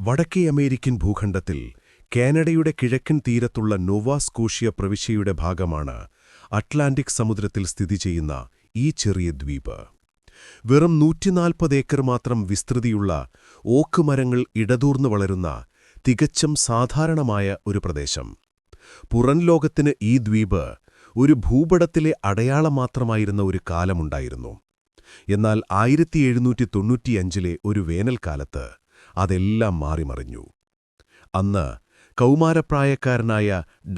വടക്കേ അമേരിക്കൻ ഭൂഖണ്ഡത്തിൽ കാനഡയുടെ കിഴക്കൻ തീരത്തുള്ള നോവാ പ്രവിശ്യയുടെ ഭാഗമാണ് അറ്റ്ലാന്റിക് സമുദ്രത്തിൽ സ്ഥിതി ചെയ്യുന്ന ഈ ചെറിയ ദ്വീപ്. വെറും നൂറ്റിനാൽപ്പത് ഏക്കർ മാത്രം വിസ്തൃതിയുള്ള ഓക്ക് മരങ്ങൾ ഇടതൂർന്നു വളരുന്ന തികച്ചും സാധാരണമായ ഒരു പ്രദേശം. പുറം ലോകത്തിന് ഈ ദ്വീപ് ഒരു ഭൂപടത്തിലെ അടയാളം മാത്രമായിരുന്ന ഒരു കാലമുണ്ടായിരുന്നു. എന്നാൽ ആയിരത്തി എഴുന്നൂറ്റി തൊണ്ണൂറ്റിയഞ്ചിലെ ഒരു വേനൽക്കാലത്ത് അതെല്ലാം മാറിമറിഞ്ഞു. അന്ന് കൗമാരപ്രായക്കാരനായ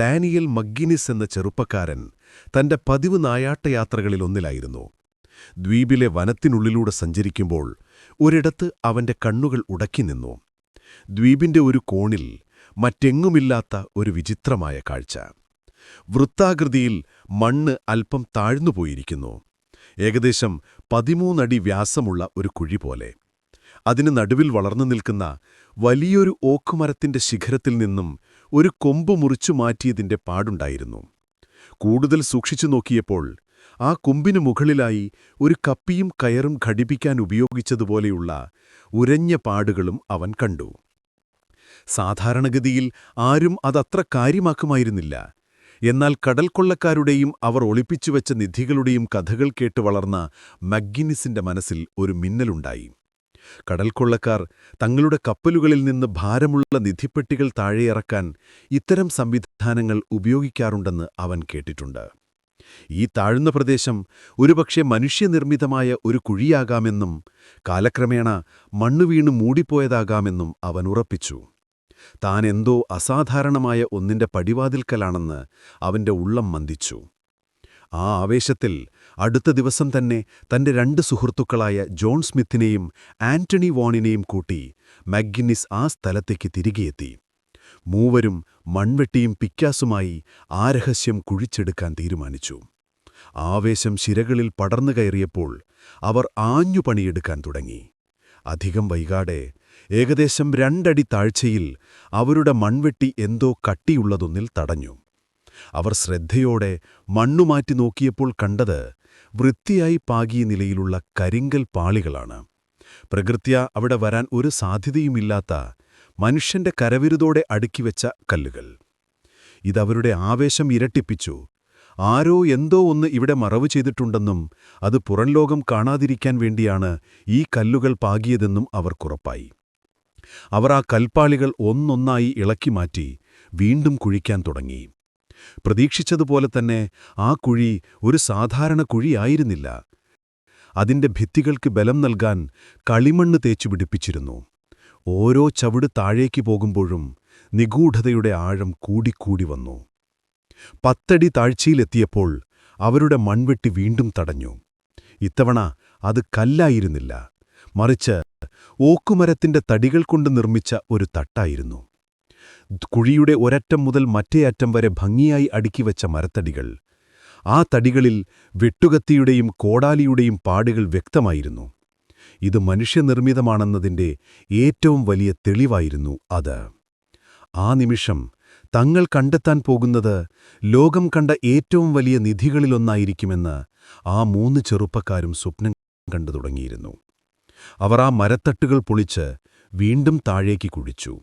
ഡാനിയൽ മഗ്ഗിനിസ് എന്ന ചെറുപ്പക്കാരൻ തന്റെ പതിവ് നായാട്ടയാത്രകളിലൊന്നിലായിരുന്നു ദ്വീപിലെ വനത്തിനുള്ളിലൂടെ സഞ്ചരിക്കുമ്പോൾ ഒരിടത്ത് അവന്റെ കണ്ണുകൾ ഉടക്കി നിന്നു. ദ്വീപിന്റെ ഒരു കോണിൽ മറ്റെങ്ങുമില്ലാത്ത ഒരു വിചിത്രമായ കാഴ്ച. വൃത്താകൃതിയിൽ മണ്ണ് അല്പം താഴ്ന്നുപോയിരിക്കുന്നു. ഏകദേശം പതിമൂന്നടി വ്യാസമുള്ള ഒരു കുഴി പോലെ. അതിന് നടുവിൽ വളർന്നു നിൽക്കുന്ന വലിയൊരു ഓക്കുമരത്തിന്റെ ശിഖരത്തിൽ നിന്നും ഒരു കൊമ്പ് മുറിച്ചു മാറ്റിയതിന്റെ പാടുണ്ടായിരുന്നു. കൂടുതൽ സൂക്ഷിച്ചു നോക്കിയപ്പോൾ ആ കൊമ്പിനു മുകളിലായി ഒരു കപ്പിയും കയറും ഘടിപ്പിക്കാൻ ഉപയോഗിച്ചതുപോലെയുള്ള ഉരഞ്ഞ പാടുകളും അവൻ കണ്ടു. സാധാരണഗതിയിൽ ആരും അതത്ര കാര്യമാക്കുമായിരുന്നില്ല. എന്നാൽ കടൽക്കൊള്ളക്കാരുടെയും അവർ ഒളിപ്പിച്ചുവെച്ച നിധികളുടെയും കഥകൾ കേട്ട് വളർന്ന മഗ്ഗിനിസിന്റെ മനസ്സിൽ ഒരു മിന്നലുണ്ടായി. കടൽക്കൊള്ളക്കാർ തങ്ങളുടെ കപ്പലുകളിൽ നിന്ന് ഭാരമുള്ള നിധിപ്പെട്ടികൾ താഴെയിറക്കാൻ ഇത്തരം സംവിധാനങ്ങൾ ഉപയോഗിക്കാറുണ്ടെന്ന് അവൻ കേട്ടിട്ടുണ്ട്. ഈ താഴ്ന്ന പ്രദേശം ഒരുപക്ഷെ മനുഷ്യനിർമ്മിതമായ ഒരു കുഴിയാകാമെന്നും കാലക്രമേണ മണ്ണുവീണ് മൂടിപ്പോയതാകാമെന്നും അവൻ ഉറപ്പിച്ചു. താൻ എന്തോ അസാധാരണമായ ഒന്നിന്റെ പടിവാതിൽക്കലാണെന്ന് അവന്റെ ഉള്ളം മന്ദിച്ചു. ആ ആവേശത്തിൽ അടുത്ത ദിവസം തന്നെ തന്റെ രണ്ട് സുഹൃത്തുക്കളായ ജോൺ സ്മിത്തിനെയും ആന്റണി വോണിനെയും കൂട്ടി മാഗ്നിസ് ആ സ്ഥലത്തേക്ക് തിരികെയെത്തി. മൂവരും മൺവെട്ടിയും പിക്കാസുമായി ആ രഹസ്യം കുഴിച്ചെടുക്കാൻ തീരുമാനിച്ചു. ആവേശം ശിരകളിൽ പടർന്നു കയറിയപ്പോൾ അവർ ആഞ്ഞു പണിയെടുക്കാൻ തുടങ്ങി. അധികം വൈകാതെ ഏകദേശം രണ്ടടി താഴ്ചയിൽ അവരുടെ മൺവെട്ടി എന്തോ കട്ടിയുള്ളതൊന്നിൽ തടഞ്ഞു. അവർ ശ്രദ്ധയോടെ മണ്ണുമാറ്റി നോക്കിയപ്പോൾ കണ്ടത് വൃത്തിയായി പാകിയ നിലയിലുള്ള കരിങ്കൽ പാളികളാണ്. പ്രകൃത്യ അവിടെ വരാൻ ഒരു സാധ്യതയുമില്ലാത്ത മനുഷ്യന്റെ കരവിരുതോടെ അടുക്കിവെച്ച കല്ലുകൾ. ഇതവരുടെ ആവേശം ഇരട്ടിപ്പിച്ചു. ആരോ എന്തോ ഒന്ന് ഇവിടെ മറവ് ചെയ്തിട്ടുണ്ടെന്നും അത് പുറംലോകം കാണാതിരിക്കാൻ വേണ്ടിയാണ് ഈ കല്ലുകൾ പാകിയതെന്നും അവർക്കുറപ്പായി അവർ ആ കൽപ്പാളികൾ ഒന്നൊന്നായി ഇളക്കി മാറ്റി വീണ്ടും കുഴിക്കാൻ തുടങ്ങി. പ്രതീക്ഷിച്ചതുപോലെ തന്നെ ആ കുഴി ഒരു സാധാരണ കുഴിയായിരുന്നില്ല. അതിന്റെ ഭിത്തികൾക്ക് ബലം നൽകാൻ കളിമണ്ണ് തേച്ചു പിടിപ്പിച്ചിരുന്നു. ഓരോ ചവിട് താഴേക്ക് പോകുമ്പോഴും നിഗൂഢതയുടെ ആഴം കൂടിക്കൂടി വന്നു. പത്തടി താഴ്ചയിലെത്തിയപ്പോൾ അവരുടെ മൺവെട്ടി വീണ്ടും തടഞ്ഞു. ഇത്തവണ അത് കല്ലായിരുന്നില്ല. മറിച്ച് ഓക്കുമരത്തിന്റെ തടികൾ കൊണ്ട് നിർമ്മിച്ച ഒരു തട്ടായിരുന്നു. കുഴിയുടെ ഒരറ്റം മുതൽ മറ്റേ അറ്റം വരെ ഭംഗിയായി അടുക്കിവെച്ച മരത്തടികൾ. ആ തടികളിൽ വെട്ടുകത്തിയുടെയും കോടാലിയുടെയും പാടുകൾ വ്യക്തമായിരുന്നു. ഇത് മനുഷ്യനിർമ്മിതമാണെന്നതിന്റെ ഏറ്റവും വലിയ തെളിവായിരുന്നു അത്. ആ നിമിഷം തങ്ങൾ കണ്ടെത്താൻ പോകുന്നത് ലോകം കണ്ട ഏറ്റവും വലിയ നിധികളിലൊന്നായിരിക്കുമെന്ന് ആ മൂന്ന് ചെറുപ്പക്കാരും സ്വപ്നം കണ്ടു തുടങ്ങിയിരുന്നു. അവർ ആ മരത്തട്ടുകൾ പൊളിച്ച് വീണ്ടും താഴേക്ക് കുഴിച്ചു.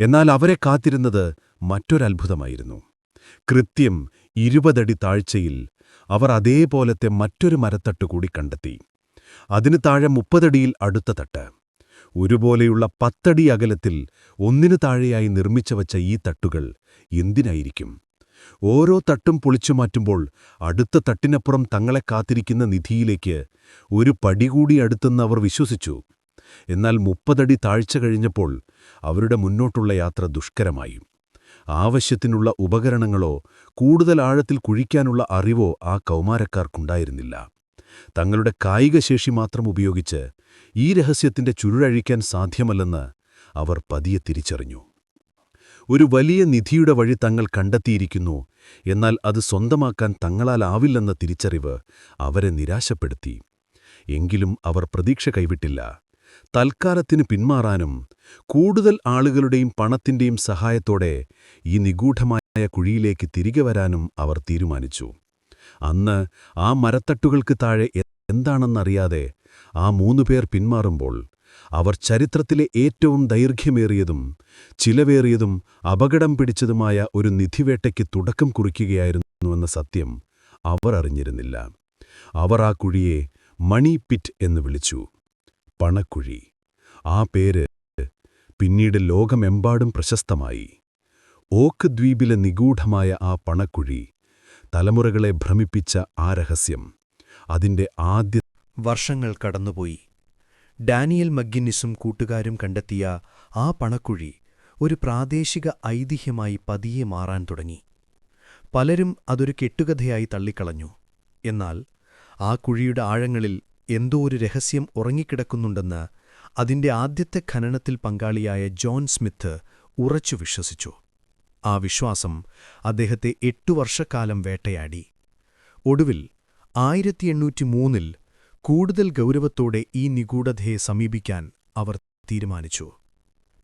എന്നാൽ അവരെ കാത്തിരുന്നത് മറ്റൊരത്ഭുതമായിരുന്നു. കൃത്യം ഇരുപതടി താഴ്ചയിൽ അവർ അതേപോലത്തെ മറ്റൊരു മരത്തട്ട് കൂടി കണ്ടെത്തി. അതിനു താഴെ മുപ്പതടിയിൽ അടുത്ത തട്ട്. ഒരുപോലെയുള്ള പത്തടി അകലത്തിൽ ഒന്നിനു താഴെയായി നിർമ്മിച്ചവച്ച ഈ തട്ടുകൾ എന്തിനായിരിക്കും? ഓരോ തട്ടും പൊളിച്ചുമാറ്റുമ്പോൾ അടുത്ത തട്ടിനപ്പുറം തങ്ങളെ കാത്തിരിക്കുന്ന നിധിയിലേക്ക് ഒരു പടി കൂടി അടുത്തെന്ന് അവർ വിശ്വസിച്ചു. എന്നാൽ മുപ്പതടി താഴ്ച കഴിഞ്ഞപ്പോൾ അവരുടെ മുന്നോട്ടുള്ള യാത്ര ദുഷ്കരമായി. ആവശ്യത്തിനുള്ള ഉപകരണങ്ങളോ കൂടുതൽ ആഴത്തിൽ കുഴിക്കാനുള്ള അറിവോ ആ കൗമാരക്കാർക്കുണ്ടായിരുന്നില്ല. തങ്ങളുടെ കായികശേഷി മാത്രം ഉപയോഗിച്ച് ഈ രഹസ്യത്തിന്റെ ചുരുഴഴിക്കാൻ സാധ്യമല്ലെന്ന് അവർ പതിയെ തിരിച്ചറിഞ്ഞു. ഒരു വലിയ നിധിയുടെ വഴി തങ്ങൾ കണ്ടെത്തിയിരിക്കുന്നു എന്നാൽ അത് സ്വന്തമാക്കാൻ തങ്ങളാലാവില്ലെന്ന തിരിച്ചറിവ് അവരെ നിരാശപ്പെടുത്തി. എങ്കിലും അവർ പ്രതീക്ഷ കൈവിട്ടില്ല. തൽക്കാലത്തിന് പിന്മാറാനും കൂടുതൽ ആളുകളുടെയും പണത്തിന്റെയും സഹായത്തോടെ ഈ നിഗൂഢമായ കുഴിയിലേക്ക് തിരികെ വരാനും അവർ തീരുമാനിച്ചു. അന്ന് ആ മരത്തട്ടുകൾക്ക് താഴെ എന്താണെന്നറിയാതെ ആ മൂന്നുപേർ പിന്മാറുമ്പോൾ അവർ ചരിത്രത്തിലെ ഏറ്റവും ദൈർഘ്യമേറിയതും ചിലവേറിയതും അപകടം പിടിച്ചതുമായ ഒരു നിധിവേട്ടയ്ക്ക് തുടക്കം കുറിക്കുകയായിരുന്നുവെന്ന സത്യം അവർ അറിഞ്ഞിരുന്നില്ല. അവർ ആ കുഴിയെ മണി പിറ്റ് എന്ന് വിളിച്ചു. പണക്കുഴി. ആ പേര് പിന്നീട് ലോകമെമ്പാടും പ്രശസ്തമായി. ഓക്ക് ദ്വീപിലെ നിഗൂഢമായ ആ പണക്കുഴി തലമുറകളെ ഭ്രമിപ്പിച്ച ആ രഹസ്യം അതിന്റെ ആദ്യ വർഷങ്ങൾ കടന്നുപോയി. ഡാനിയൽ മഗ്ഗിന്നിസും കൂട്ടുകാരും കണ്ടെത്തിയ ആ പണക്കുഴി ഒരു പ്രാദേശിക ഐതിഹ്യമായി പതിയെ മാറാൻ തുടങ്ങി. പലരും അതൊരു കെട്ടുകഥയായി തള്ളിക്കളഞ്ഞു. എന്നാൽ ആ കുഴിയുടെ ആഴങ്ങളിൽ എന്തോ ഒരു രഹസ്യം ഉറങ്ങിക്കിടക്കുന്നുണ്ടെന്ന് അതിന്റെ ആദ്യത്തെ ഖനനത്തിൽ പങ്കാളിയായ ജോൺ സ്മിത്ത് ഉറച്ചു വിശ്വസിച്ചു. ആ വിശ്വാസം അദ്ദേഹത്തെ എട്ടു വർഷക്കാലം വേട്ടയാടി. ഒടുവിൽ ആയിരത്തി എണ്ണൂറ്റി മൂന്നിൽ കൂടുതൽ ഗൗരവത്തോടെ ഈ നിഗൂഢതയെ സമീപിക്കാൻ അവർ തീരുമാനിച്ചു.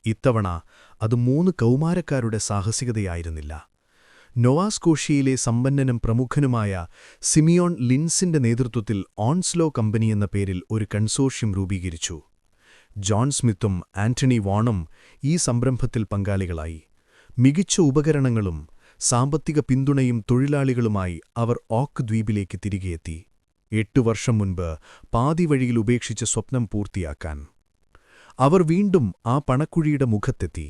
ഇത്തവണ അത് മൂന്ന് കൗമാരക്കാരുടെ സാഹസികതയായിരുന്നില്ല. നൊവാസ്കോഷ്യയിലെ സമ്പന്നനും പ്രമുഖനുമായ സിമിയോൺ ലിൻസിന്റെ നേതൃത്വത്തിൽ ഓൺസ്ലോ കമ്പനി എന്ന പേരിൽ ഒരു കൺസോർഷ്യം രൂപീകരിച്ചു. ജോൺ സ്മിത്തും ആന്റണി വാണും ഈ സംരംഭത്തിൽ പങ്കാളികളായി. മികച്ച ഉപകരണങ്ങളും സാമ്പത്തിക പിന്തുണയും തൊഴിലാളികളുമായി അവർ ഓക്ക് ദ്വീപിലേക്ക് തിരികെയെത്തി എട്ടു വർഷം മുൻപ് പാതിവഴിയിൽ ഉപേക്ഷിച്ച സ്വപ്നം പൂർത്തിയാക്കാൻ. അവർ വീണ്ടും ആ പണക്കുഴിയുടെ മുഖത്തെത്തി.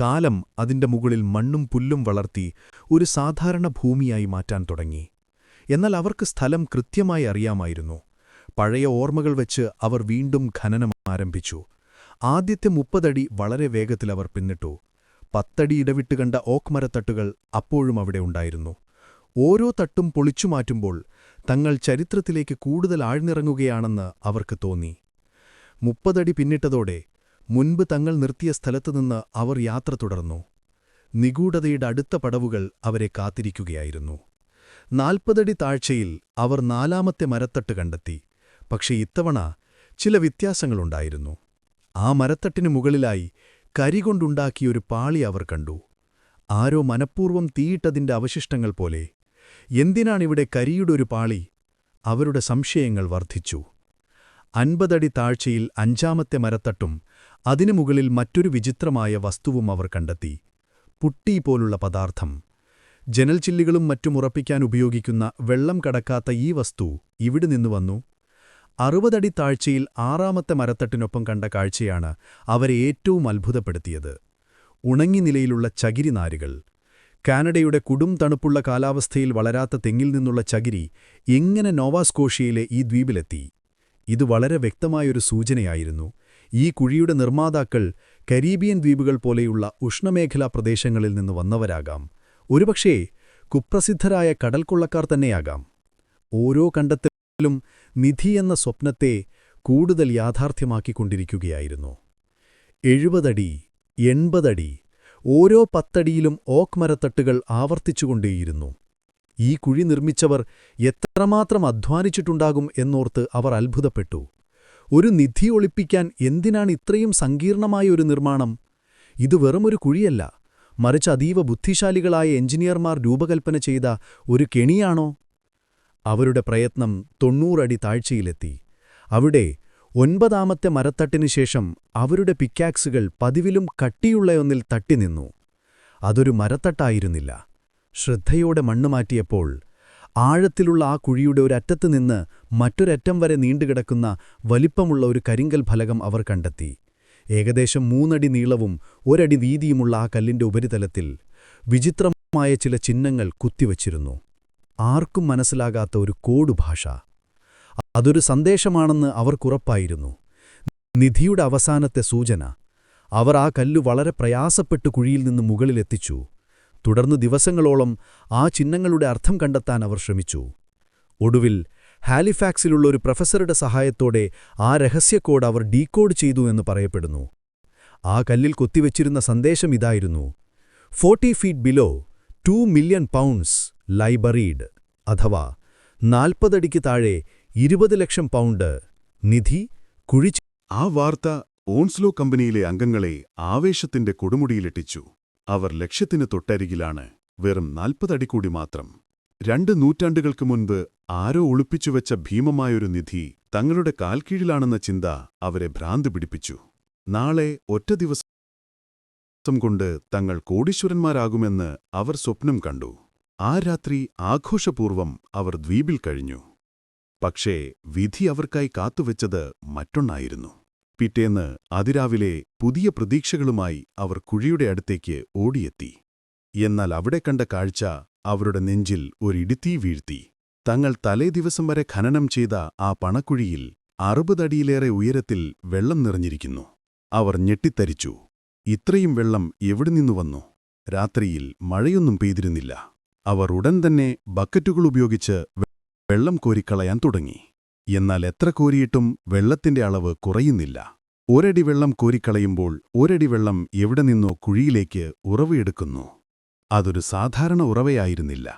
കാലം അതിന്റെ മുകളിൽ മണ്ണും പുല്ലും വളർത്തി ഒരു സാധാരണ ഭൂമിയായി മാറ്റാൻ തുടങ്ങി. എന്നാൽ അവർക്ക് സ്ഥലം കൃത്യമായി അറിയാമായിരുന്നു. പഴയ ഓർമ്മകൾ വെച്ച് അവർ വീണ്ടും ഖനനം ആരംഭിച്ചു. ആദ്യത്തെ മുപ്പതടി വളരെ വേഗത്തിൽ അവർ പിന്നിട്ടു. പത്തടി ഇടവിട്ട് കണ്ട ഓക്ക് മരത്തട്ടുകൾ അപ്പോഴും അവിടെ ഉണ്ടായിരുന്നു. ഓരോ തട്ടും പൊളിച്ചു മാറ്റുമ്പോൾ തങ്ങൾ ചരിത്രത്തിലേക്ക് കൂടുതൽ ആഴ്ന്നിറങ്ങുകയാണെന്ന് അവർക്ക് തോന്നി. മുപ്പതടി പിന്നിട്ടതോടെ മുൻപ് തങ്ങൾ നിർത്തിയ സ്ഥലത്തുനിന്ന് അവർ യാത്ര തുടർന്നു. നിഗൂഢതയുടെ അടുത്ത പടവുകൾ അവരെ കാത്തിരിക്കുകയായിരുന്നു. നാൽപ്പതടി താഴ്ചയിൽ അവർ നാലാമത്തെ മരത്തട്ട് കണ്ടെത്തി. പക്ഷേ ഇത്തവണ ചില വ്യത്യാസങ്ങളുണ്ടായിരുന്നു. ആ മരത്തട്ടിനു മുകളിലായി കരികൊണ്ടുണ്ടാക്കിയൊരു പാളി അവർ കണ്ടു. ആരോ മനഃപൂർവം തീയിട്ടതിന്റെ അവശിഷ്ടങ്ങൾ പോലെ. എന്തിനാണിവിടെ കരിയുടെ ഒരു പാളി? അവരുടെ സംശയങ്ങൾ വർദ്ധിച്ചു. അൻപതടി താഴ്ചയിൽ അഞ്ചാമത്തെ മരത്തട്ടും അതിനു മുകളിൽ മറ്റൊരു വിചിത്രമായ വസ്തുവും അവർ കണ്ടെത്തി. പുട്ടി പോലുള്ള പദാർത്ഥം. ജനൽചില്ലികളും മറ്റും ഉറപ്പിക്കാൻ ഉപയോഗിക്കുന്ന വെള്ളം കടക്കാത്ത ഈ വസ്തു ഇവിടെ നിന്നു വന്നു. അറുപതടി താഴ്ചയിൽ ആറാമത്തെ മരത്തട്ടിനൊപ്പം കണ്ട കാഴ്ചയാണ് അവരെ ഏറ്റവും അത്ഭുതപ്പെടുത്തിയത്. ഉണങ്ങി നിലയിലുള്ള ചകിരിനാരുകൾ കാനഡയുടെ കുടും തണുപ്പുള്ള കാലാവസ്ഥയിൽ വളരാത്ത തെങ്ങിൽ നിന്നുള്ള ചകിരി എങ്ങനെ നോവാസ്കോഷ്യയിലെ ഈ ദ്വീപിലെത്തി? ഇത് വളരെ വ്യക്തമായൊരു സൂചനയായിരുന്നു. ഈ കുഴിയുടെ നിർമ്മാതാക്കൾ കരീബിയൻ ദ്വീപുകൾ പോലെയുള്ള ഉഷ്ണമേഖലാ പ്രദേശങ്ങളിൽ നിന്ന് വന്നവരാകാം. ഒരുപക്ഷേ കുപ്രസിദ്ധരായ കടൽക്കൊള്ളക്കാർ തന്നെയാകാം. ഓരോ കണ്ടെത്തലും നിധി എന്ന സ്വപ്നത്തെ കൂടുതൽ യാഥാർത്ഥ്യമാക്കിക്കൊണ്ടിരിക്കുകയായിരുന്നു. എഴുപതടി എൺപതടി ഓരോ പത്തടിയിലും ഓക്ക് മരത്തട്ടുകൾ ആവർത്തിച്ചുകൊണ്ടേയിരുന്നു. ഈ കുഴി നിർമ്മിച്ചവർ എത്രമാത്രം അധ്വാനിച്ചിട്ടുണ്ടാകും എന്നോർത്ത് അവർ അത്ഭുതപ്പെട്ടു. ഒരു നിധി ഒളിപ്പിക്കാൻ എന്തിനാണ് ഇത്രയും സങ്കീർണമായ ഒരു നിർമ്മാണം? ഇത് വെറുമൊരു കുഴിയല്ല. മറിച്ച് അതീവ ബുദ്ധിശാലികളായ എഞ്ചിനീയർമാർ രൂപകൽപ്പന ചെയ്ത ഒരു കെണിയാണോ? അവരുടെ പ്രയത്നം തൊണ്ണൂറടി താഴ്ചയിലെത്തി. അവിടെ ഒൻപതാമത്തെ മരത്തട്ടിനു ശേഷം അവരുടെ പിക്കാക്സുകൾ പതിവിലും കട്ടിയുള്ളയൊന്നിൽ തട്ടിനിന്നു. അതൊരു മരത്തട്ടായിരുന്നില്ല. ശ്രദ്ധയോടെ മണ്ണുമാറ്റിയപ്പോൾ ആഴത്തിലുള്ള ആ കുഴിയുടെ ഒരറ്റത്ത് നിന്ന് മറ്റൊരറ്റം വരെ നീണ്ടുകിടക്കുന്ന വലിപ്പമുള്ള ഒരു കരിങ്കൽ ഫലകം അവർ കണ്ടെത്തി. ഏകദേശം മൂന്നടി നീളവും ഒരടി വീതിയുമുള്ള ആ കല്ലിന്റെ ഉപരിതലത്തിൽ വിചിത്രമായ ചില ചിഹ്നങ്ങൾ കുത്തിവച്ചിരുന്നു. ആർക്കും മനസ്സിലാകാത്ത ഒരു കോഡുഭാഷ അതൊരു സന്ദേശമാണെന്ന് അവർക്കുറപ്പായിരുന്നു നിധിയുടെ അവസാനത്തെ സൂചന. അവർ ആ കല്ലു വളരെ പ്രയാസപ്പെട്ട് കുഴിയിൽ നിന്ന് മുകളിലെത്തിച്ചു. തുടർന്ന് ദിവസങ്ങളോളം ആ ചിഹ്നങ്ങളുടെ അർത്ഥം കണ്ടെത്താൻ അവർ ശ്രമിച്ചു. ഒടുവിൽ ഹാലിഫാക്സിലുള്ള ഒരു പ്രൊഫസറുടെ സഹായത്തോടെ ആ രഹസ്യക്കോഡ് അവർ ഡീകോഡ് ചെയ്തു എന്ന് പറയപ്പെടുന്നു. ആ കല്ലിൽ കൊത്തിവെച്ചിരുന്ന സന്ദേശം ഇതായിരുന്നു. Forty feet below two million pounds lie buried അഥവാ നാൽപ്പതടിക്ക് താഴെ ഇരുപത് ലക്ഷം പൗണ്ട് നിധി കുഴിച്ച് ആ വാർത്ത ഓൺസ്ലോ കമ്പനിയിലെ അംഗങ്ങളെ ആവേശത്തിന്റെ കൊടുമുടിയിലെട്ടിച്ചു. അവർ ലക്ഷ്യത്തിന് തൊട്ടരികിലാണ് വെറും നാൽപ്പതടി കൂടി മാത്രം. രണ്ട് നൂറ്റാണ്ടുകൾക്ക് മുൻപ് ആരോ ഒളിപ്പിച്ചുവെച്ച ഭീമമായൊരു നിധി തങ്ങളുടെ കാൽക്കീഴിലാണെന്ന ചിന്ത അവരെ ഭ്രാന്ത് പിടിപ്പിച്ചു. നാളെ ഒറ്റ ദിവസം കൊണ്ട് തങ്ങൾ കോടീശ്വരന്മാരാകുമെന്ന് അവർ സ്വപ്നം കണ്ടു. ആ രാത്രി ആഘോഷപൂർവം അവർ ദ്വീപിൽ കഴിഞ്ഞു. പക്ഷേ വിധി അവർക്കായി കാത്തുവെച്ചത് മറ്റൊന്നായിരുന്നു. പിറ്റേന്ന് അതിരാവിലെ പുതിയ പ്രതീക്ഷകളുമായി അവർ കുഴിയുടെ അടുത്തേക്ക് ഓടിയെത്തി. എന്നാൽ അവിടെ കണ്ട കാഴ്ച അവരുടെ നെഞ്ചിൽ ഒരിടിത്തീ വീഴ്ത്തി. തങ്ങൾ തലേദിവസം വരെ ഖനനം ചെയ്ത ആ പണക്കുഴിയിൽ അറുപതടിയിലേറെ ഉയരത്തിൽ വെള്ളം നിറഞ്ഞിരിക്കുന്നു. അവർ ഞെട്ടിത്തരിച്ചു. ഇത്രയും വെള്ളം എവിടെ നിന്നു വന്നു? രാത്രിയിൽ മഴയൊന്നും പെയ്തിരുന്നില്ല. അവർ ഉടൻ തന്നെ ബക്കറ്റുകൾ ഉപയോഗിച്ച് വെള്ളം കോരിക്കളയാൻ തുടങ്ങി. എന്നാൽ എത്ര കോരിയിട്ടും വെള്ളത്തിന്റെ അളവ് കുറയുന്നില്ല. ഒരടി വെള്ളം കോരിക്കളയുമ്പോൾ ഒരടി വെള്ളം എവിടെ നിന്നോ കുഴിയിലേക്ക് ഉറവയെടുക്കുന്നു അതൊരു സാധാരണ ഉറവയായിരുന്നില്ല.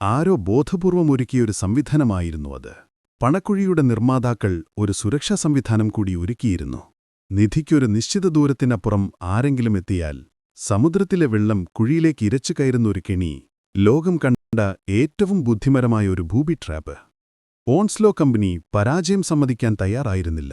ആരോ ബോധപൂർവം ഒരുക്കിയൊരു സംവിധാനമായിരുന്നു അത്. പണക്കുഴിയുടെ നിർമ്മാതാക്കൾ ഒരു സുരക്ഷാ സംവിധാനം കൂടി ഒരുക്കിയിരുന്നു. നിധിക്കൊരു നിശ്ചിത ദൂരത്തിനപ്പുറം ആരെങ്കിലും എത്തിയാൽ സമുദ്രത്തിലെ വെള്ളം കുഴിയിലേക്ക് ഇരച്ചു കയറുന്ന ഒരു കെണി ലോകം കണ്ട ഏറ്റവും ബുദ്ധിമരമായ ഒരു ഭൂബി ട്രാപ്പ് ഓൺസ്ലോ കമ്പനി പരാജയം സമ്മതിക്കാൻ തയ്യാറായിരുന്നില്ല.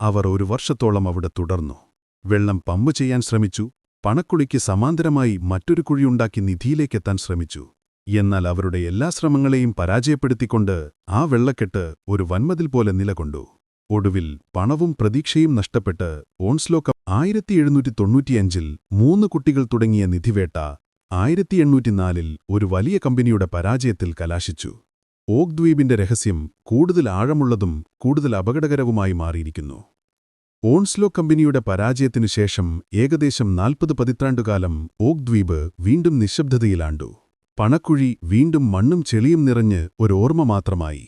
അവർ ഒരു വർഷത്തോളം അവിടെ തുടർന്നു. വെള്ളം പമ്പ് ചെയ്യാൻ ശ്രമിച്ചു പണക്കുളിക്ക് സമാന്തരമായി മറ്റൊരു കുഴിയുണ്ടാക്കി നിധിയിലേക്കെത്താൻ ശ്രമിച്ചു. എന്നാൽ അവരുടെ എല്ലാ ശ്രമങ്ങളെയും പരാജയപ്പെടുത്തിക്കൊണ്ട് ആ വെള്ളക്കെട്ട് ഒരു വൻമതിൽ പോലെ നിലകൊണ്ടു. ഒടുവിൽ പണവും പ്രതീക്ഷയും നഷ്ടപ്പെട്ട് ഓൺസ്ലോ കപ്പ് ആയിരത്തി എഴുന്നൂറ്റി തൊണ്ണൂറ്റിയഞ്ചിൽ മൂന്ന് കുട്ടികൾ തുടങ്ങിയ നിധിവേട്ട ആയിരത്തി എണ്ണൂറ്റിനാലിൽ ഒരു വലിയ കമ്പനിയുടെ പരാജയത്തിൽ കലാശിച്ചു. ഓക് ദ്വീപിന്റെ രഹസ്യം കൂടുതൽ ആഴമുള്ളതും കൂടുതൽ അപകടകരവുമായി മാറിയിരിക്കുന്നു. ഓൺസ്ലോ കമ്പനിയുടെ പരാജയത്തിനു ശേഷം ഏകദേശം നാൽപ്പത് പതിറ്റാണ്ടുകാലം ഓക് ദ്വീപ് വീണ്ടും നിശബ്ദതയിലാണ്ടു. പണക്കുഴി വീണ്ടും മണ്ണും ചെളിയും നിറഞ്ഞ് ഒരു ഓർമ്മ മാത്രമായി.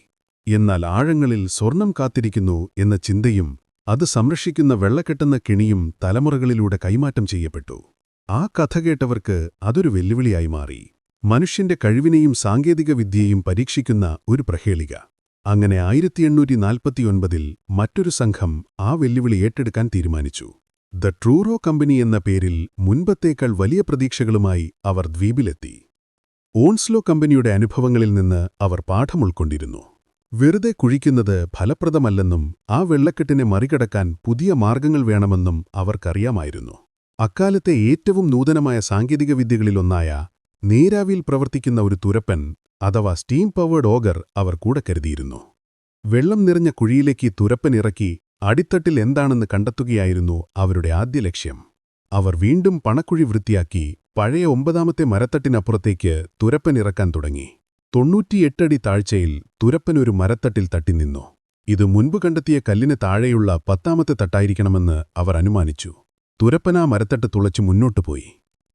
എന്നാൽ ആഴങ്ങളിൽ സ്വർണം കാത്തിരിക്കുന്നു എന്ന ചിന്തയും അത് സംരക്ഷിക്കുന്ന വെള്ളക്കെട്ടെന്ന കിണിയും തലമുറകളിലൂടെ കൈമാറ്റം ചെയ്യപ്പെട്ടു. ആ കഥ കേട്ടവർക്ക് അതൊരു വെല്ലുവിളിയായി മാറി. മനുഷ്യന്റെ കഴിവിനെയും സാങ്കേതികവിദ്യയും പരീക്ഷിക്കുന്ന ഒരു പ്രഹേളിക. അങ്ങനെ ആയിരത്തി എണ്ണൂറ്റി നാൽപ്പത്തിയൊൻപതിൽ മറ്റൊരു സംഘം ആ വെല്ലുവിളി ഏറ്റെടുക്കാൻ തീരുമാനിച്ചു. ദ ട്രൂറോ കമ്പനി എന്ന പേരിൽ മുൻപത്തേക്കാൾ വലിയ പ്രതീക്ഷകളുമായി അവർ ദ്വീപിലെത്തി. ഓൺസ്ലോ കമ്പനിയുടെ അനുഭവങ്ങളിൽ നിന്ന് അവർ പാഠമുൾക്കൊണ്ടിരുന്നു വെറുതെ കുഴിക്കുന്നത് ഫലപ്രദമല്ലെന്നും ആ വെള്ളക്കെട്ടിനെ മറികടക്കാൻ പുതിയ മാർഗങ്ങൾ വേണമെന്നും അവർക്കറിയാമായിരുന്നു. അക്കാലത്തെ ഏറ്റവും നൂതനമായ സാങ്കേതികവിദ്യകളിലൊന്നായ നീരാവിയിൽ പ്രവർത്തിക്കുന്ന ഒരു തുരപ്പൻ അഥവാ സ്റ്റീം പവേർഡ് ഓഗർ അവർ കൂടെ കരുതിയിരുന്നു. വെള്ളം നിറഞ്ഞ കുഴിയിലേക്ക് തുരപ്പൻ ഇറക്കി അടിത്തട്ടിൽ എന്താണെന്ന് കണ്ടെത്തുകയായിരുന്നു അവരുടെ ആദ്യ ലക്ഷ്യം. അവർ വീണ്ടും പണക്കുഴി വൃത്തിയാക്കി പഴയ ഒമ്പതാമത്തെ മരത്തട്ടിനപ്പുറത്തേക്ക് തുരപ്പൻ ഇറക്കാൻ തുടങ്ങി. തൊണ്ണൂറ്റിയെട്ടടി താഴ്ചയിൽ തുരപ്പൻ ഒരു മരത്തട്ടിൽ തട്ടിനിന്നു ഇത് മുൻപ് കണ്ടെത്തിയ കല്ലിന് താഴെയുള്ള പത്താമത്തെ തട്ടായിരിക്കണമെന്ന് അവർ അനുമാനിച്ചു. തുരപ്പൻ ആ മരത്തട്ട് തുളച്ചു മുന്നോട്ടുപോയി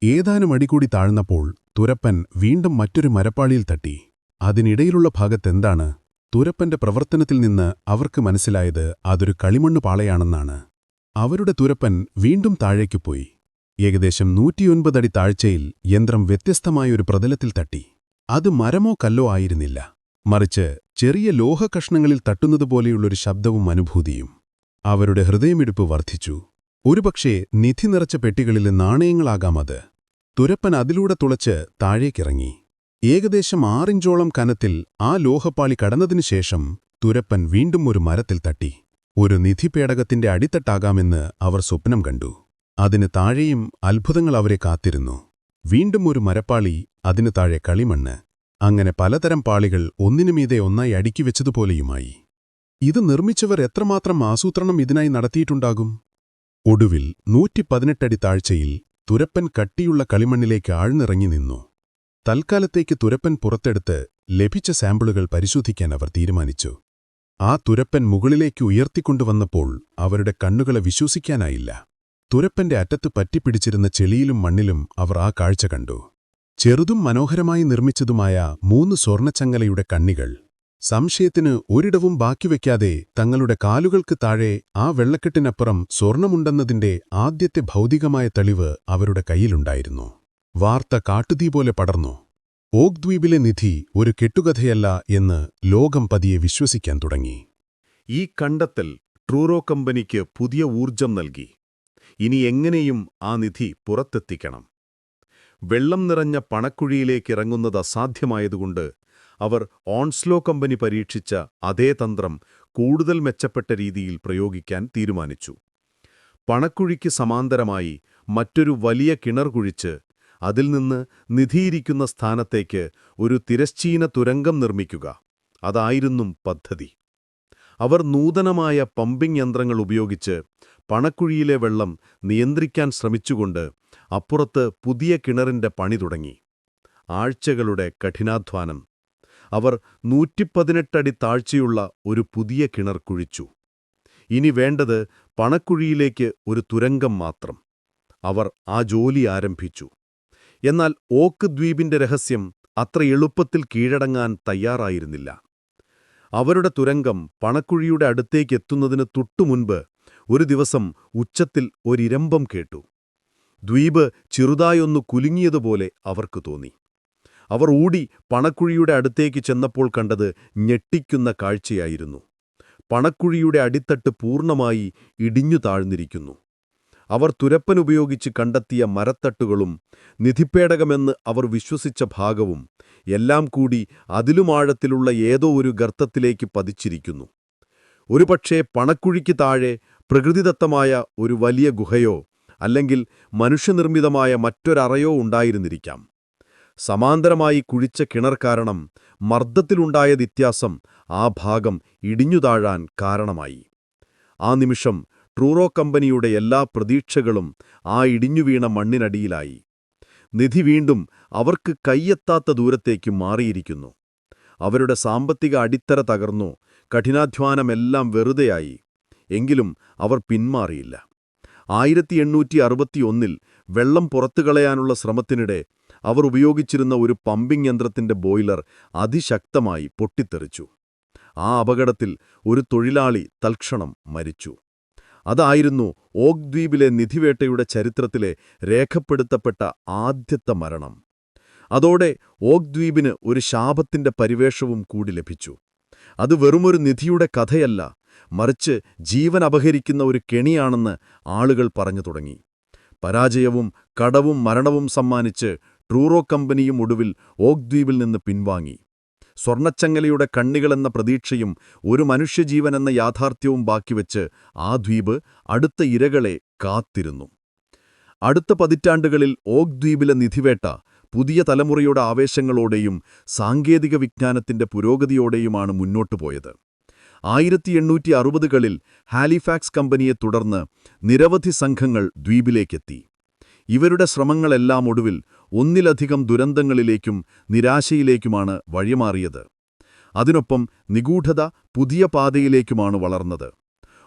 ഏതാനും അടികൂടി താഴ്ന്നപ്പോൾ തുരപ്പൻ വീണ്ടും മറ്റൊരു മരപ്പാളിയിൽ തട്ടി. അതിനിടയിലുള്ള ഭാഗത്തെന്താണ് തുരപ്പന്റെ പ്രവർത്തനത്തിൽ നിന്ന് അവർക്ക് മനസ്സിലായത് അതൊരു കളിമണ്ണ് പാളയാണെന്നാണ്. അവരുടെ തുരപ്പൻ വീണ്ടും താഴേക്കു പോയി. ഏകദേശം നൂറ്റിയൊൻപതടി താഴ്ചയിൽ യന്ത്രം വ്യത്യസ്തമായൊരു പ്രതലത്തിൽ തട്ടി. അത് മരമോ കല്ലോ ആയിരുന്നില്ല. മറിച്ച് ചെറിയ ലോഹകഷ്ണങ്ങളിൽ തട്ടുന്നതുപോലെയുള്ളൊരു ശബ്ദവും അനുഭൂതിയും. അവരുടെ ഹൃദയമിടിപ്പ് വർദ്ധിച്ചു. ഒരുപക്ഷേ നിധി നിറച്ച പെട്ടികളിലെ നാണയങ്ങളാകാം അത്. തുരപ്പൻ അതിലൂടെ തുളച്ച് താഴേക്കിറങ്ങി. ഏകദേശം ആറിഞ്ചോളം കനത്തിൽ ആ ലോഹപ്പാളി കടന്നതിനു ശേഷം തുരപ്പൻ വീണ്ടും ഒരു മരത്തിൽ തട്ടി. ഒരു നിധിപേടകത്തിന്റെ അടിത്തട്ടാകാമെന്ന് അവർ സ്വപ്നം കണ്ടു. അതിന് താഴെയും അത്ഭുതങ്ങൾ അവരെ കാത്തിരുന്നു. വീണ്ടും ഒരു മരപ്പാളി അതിനു താഴെ കളിമണ്ണ്. അങ്ങനെ പലതരം പാളികൾ ഒന്നിനുമീതെ ഒന്നായി അടുക്കി വെച്ചതുപോലെയുമായി. ഇത് നിർമ്മിച്ചവർ എത്രമാത്രം ആസൂത്രണം ഇതിനായി നടത്തിയിട്ടുണ്ടാകും? ഒടുവിൽ നൂറ്റിപ്പതിനെട്ടടി താഴ്ചയിൽ തുരപ്പൻ കട്ടിയുള്ള കളിമണ്ണിലേക്ക് ആഴ്ന്നിറങ്ങി നിന്നു. തൽക്കാലത്തേക്ക് തുരപ്പൻ പുറത്തെടുത്ത് ലഭിച്ച സാമ്പിളുകൾ പരിശോധിക്കാൻ അവർ തീരുമാനിച്ചു. ആ തുരപ്പൻ മുകളിലേക്ക് ഉയർത്തിക്കൊണ്ടുവന്നപ്പോൾ അവരുടെ കണ്ണുകളെ വിശ്വസിക്കാനായില്ല. തുരപ്പന്റെ അറ്റത്ത് പറ്റിപ്പിടിച്ചിരുന്ന ചെളിയിലും മണ്ണിലും അവർ ആ കാഴ്ച കണ്ടു. ചെറുതും മനോഹരമായി നിർമ്മിച്ചതുമായ മൂന്ന് സ്വർണച്ചങ്ങലയുടെ കണ്ണികൾ സംശയത്തിന് ഒരിടവും ബാക്കിവെക്കാതെ തങ്ങളുടെ കാലുകൾക്ക് താഴെ ആ വെള്ളക്കെട്ടിനപ്പുറം സ്വർണമുണ്ടെന്നതിന്റെ ആദ്യത്തെ ഭൗതികമായ തെളിവ് അവരുടെ കയ്യിലുണ്ടായിരുന്നു. വാർത്ത കാട്ടുതീ പോലെ പടർന്നു. ഓക് ദ്വീപിലെ നിധി ഒരു കെട്ടുകഥയല്ല എന്ന് ലോകം പതിയെ വിശ്വസിക്കാൻ തുടങ്ങി. ഈ കണ്ടെത്തൽ ട്രൂറോ കമ്പനിക്ക് പുതിയ ഊർജം നൽകി. ഇനി എങ്ങനെയും ആ നിധി പുറത്തെത്തിക്കണം. വെള്ളം നിറഞ്ഞ പണക്കുഴിയിലേക്കിറങ്ങുന്നത് അസാധ്യമായതുകൊണ്ട് അവർ ഓൺസ്ലോ കമ്പനി പരീക്ഷിച്ച അതേ തന്ത്രം കൂടുതൽ മെച്ചപ്പെട്ട രീതിയിൽ പ്രയോഗിക്കാൻ തീരുമാനിച്ചു. പണക്കുഴിക്ക് സമാന്തരമായി മറ്റൊരു വലിയ കിണർ കുഴിച്ച് അതിൽ നിന്ന് നിധിയിരിക്കുന്ന സ്ഥാനത്തേക്ക് ഒരു തിരശ്ചീന തുരങ്കം നിർമ്മിക്കുക. അതായിരുന്നു പദ്ധതി. അവർ നൂതനമായ പമ്പിംഗ് യന്ത്രങ്ങൾ ഉപയോഗിച്ച് പണക്കുഴിയിലെ വെള്ളം നിയന്ത്രിക്കാൻ ശ്രമിച്ചുകൊണ്ട് അപ്പുറത്ത് പുതിയ കിണറിന്റെ പണി തുടങ്ങി. ആഴ്ചകളുടെ കഠിനാധ്വാനം അവർ നൂറ്റിപ്പതിനെട്ടടി താഴ്ചയുള്ള ഒരു പുതിയ കിണർ കുഴിച്ചു. ഇനി വേണ്ടത് പണക്കുഴിയിലേക്ക് ഒരു തുരങ്കം മാത്രം. അവർ ആ ജോലി ആരംഭിച്ചു. എന്നാൽ ഓക്ക് ദ്വീപിന്റെ രഹസ്യം അത്ര എളുപ്പത്തിൽ കീഴടങ്ങാൻ തയ്യാറായിരുന്നില്ല. അവരുടെ തുരങ്കം പണക്കുഴിയുടെ അടുത്തേക്കെത്തുന്നതിന് തൊട്ടുമുൻപ് ഒരു ദിവസം ഉച്ചത്തിൽ ഒരിരമ്പം കേട്ടു. ദ്വീപ് ചെറുതായൊന്നു കുലുങ്ങിയതുപോലെ അവർക്ക് തോന്നി. അവർ ഓടി പണക്കുഴിയുടെ അടുത്തേക്ക് ചെന്നപ്പോൾ കണ്ടത് ഞെട്ടിക്കുന്ന കാഴ്ചയായിരുന്നു. പണക്കുഴിയുടെ അടിത്തട്ട് പൂർണമായി ഇടിഞ്ഞു താഴ്ന്നിരിക്കുന്നു. അവർ തുരപ്പനുപയോഗിച്ച് കണ്ടെത്തിയ മരത്തട്ടുകളും നിധിപ്പേടകമെന്ന് അവർ വിശ്വസിച്ച ഭാഗവും എല്ലാം കൂടി അതിലുമാഴത്തിലുള്ള ഏതോ ഒരു ഗർത്തത്തിലേക്ക് പതിച്ചിരിക്കുന്നു. ഒരുപക്ഷേ പണക്കുഴിക്ക് താഴെ പ്രകൃതിദത്തമായ ഒരു വലിയ ഗുഹയോ അല്ലെങ്കിൽ മനുഷ്യനിർമ്മിതമായ മറ്റൊരറയോ ഉണ്ടായിരുന്നിരിക്കാം. സമാന്തരമായി കുഴിച്ച കിണർ കാരണം മർദ്ദത്തിലുണ്ടായ വ്യത്യാസം ആ ഭാഗം ഇടിഞ്ഞുതാഴാൻ കാരണമായി. ആ നിമിഷം ട്രൂറോ കമ്പനിയുടെ എല്ലാ പ്രതീക്ഷകളും ആ ഇടിഞ്ഞുവീണ മണ്ണിനടിയിലായി. നിധി വീണ്ടും അവർക്ക് കൈയെത്താത്ത ദൂരത്തേക്ക് മാറിയിരിക്കുന്നു. അവരുടെ സാമ്പത്തിക അടിത്തറ തകർന്നു കഠിനാധ്വാനമെല്ലാം വെറുതെയായി. എങ്കിലും അവർ പിന്മാറിയില്ല. ആയിരത്തി എണ്ണൂറ്റി അറുപത്തിയൊന്നിൽ വെള്ളം പുറത്തുകളയാനുള്ള ശ്രമത്തിനിടെ അവർ ഉപയോഗിച്ചിരുന്ന ഒരു പമ്പിംഗ് യന്ത്രത്തിന്റെ ബോയിലർ അതിശക്തമായി പൊട്ടിത്തെറിച്ചു. ആ അപകടത്തിൽ ഒരു തൊഴിലാളി തൽക്ഷണം മരിച്ചു. അതായിരുന്നു ഓക് ദ്വീപിലെ നിധിവേട്ടയുടെ ചരിത്രത്തിലെ രേഖപ്പെടുത്തപ്പെട്ട ആദ്യത്തെ മരണം. അതോടെ ഓക് ദ്വീപിന് ഒരു ശാപത്തിന്റെ പരിവേഷവും കൂടി ലഭിച്ചു. അത് വെറുമൊരു നിധിയുടെ കഥയല്ല മറിച്ച് ജീവൻ അപഹരിക്കുന്ന ഒരു കെണിയാണെന്ന് ആളുകൾ പറഞ്ഞു തുടങ്ങി. പരാജയവും കടവും മരണവും സമ്മാനിച്ച് ട്രൂറോ കമ്പനിയും ഒടുവിൽ ഓക് ദ്വീപിൽ നിന്ന് പിൻവാങ്ങി. സ്വർണച്ചങ്ങലയുടെ കണ്ണികളെന്ന പ്രതീക്ഷയും ഒരു മനുഷ്യജീവനെന്ന യാഥാർത്ഥ്യവും ബാക്കിവെച്ച് ആ ദ്വീപ് അടുത്ത ഇരകളെ കാത്തിരുന്നു. അടുത്ത പതിറ്റാണ്ടുകളിൽ ഓക് ദ്വീപിലെ നിധിവേട്ട പുതിയ തലമുറയുടെ ആവേശങ്ങളോടെയും സാങ്കേതിക വിജ്ഞാനത്തിന്റെ പുരോഗതിയോടെയുമാണ് മുന്നോട്ടു പോയത്. ആയിരത്തി എണ്ണൂറ്റി അറുപതുകളിൽ ഹാലിഫാക്സ് കമ്പനിയെ തുടർന്ന് നിരവധി സംഘങ്ങൾ ദ്വീപിലേക്കെത്തി. ഇവരുടെ ശ്രമങ്ങളെല്ലാം ഒടുവിൽ ഒന്നിലധികം ദുരന്തങ്ങളിലേക്കും നിരാശയിലേക്കുമാണ് വഴിമാറിയത്. അതിനൊപ്പം നിഗൂഢത പുതിയ പാതയിലേക്കുമാണ് വളർന്നത്.